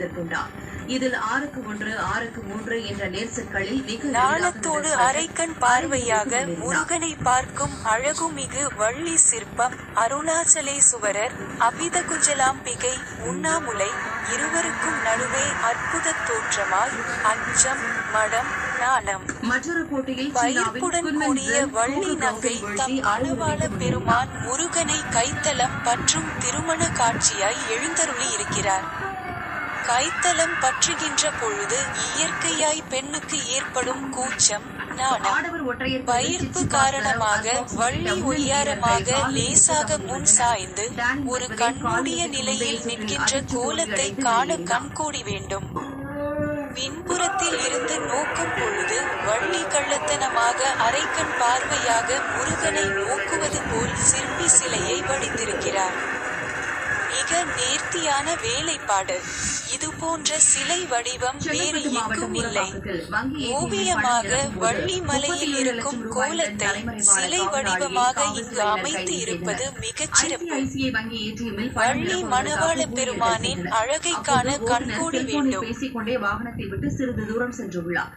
எதிர்கொண்டார் இதில் ஆறுக்கு ஒன்று ஆறுக்கு மூன்று என்ற நேர்சற்களில் மிக நாணத்தோடு அரைக்கண் பார்வையாக முருகனை பார்க்கும் அழகுமிகு வள்ளி சிற்பம் அருணாச்சலேசுவரர் அபிதகுஜலாம்பிகை உண்ணாமுலை இருவருக்கும் நடுவே அற்புத தோற்றமாய் அச்சம் மடம் நாணம் மற்றொரு போட்டியில் பயிர்ப்புடன் கூடிய வள்ளி நங்கை தம் ஆறுதல் பெருமான் முருகனை கைத்தலம் பற்றும் திருமண காட்சியாய் எழுந்தருளி இருக்கிறார். கைத்தலம் பற்றுகின்ற பொழுது இயற்கையாய் பெண்ணுக்கு ஏற்படும் கூச்சம் நாணம் பயிர்ப்பு காரணமாக வள்ளி வீரர்கள் லேசாக முன் சாய்ந்து ஒரு கண்மூடிய நிலையில் நிற்கின்ற கோலத்தை காண கண்கூடி வேண்டும். பின்புறத்தில் இருந்து நோக்கும் பொழுது வள்ளி கள்ளத்தனமாக அரைக்கண் பார்வையாக முருகனை நோக்குவது போல் சிற்பி சிலையை வடித்திருக்கிறார் மிக நேர்த்தியான வேலைப்பாடு. இது போன்ற சிலை வடிவம் வேறு எங்கும் இல்லை. ஓவியமாக பணம் எடுக்கும்போது வள்ளி மலையில் 37 இருக்கும் கோலத்தை சிலை வடிவமாக இங்கு அமைத்து இருப்பது. மிகச் சிறப்பு. வள்ளி மணவாள பெருமானின் சென்றனர். அழகை அப்போது காண ஓட்டுநர் கண்கூடி வேண்டும். பேசிக்கொண்டே வாகனத்தை விட்டு சிறிது தூரம் சென்றுள்ளார்.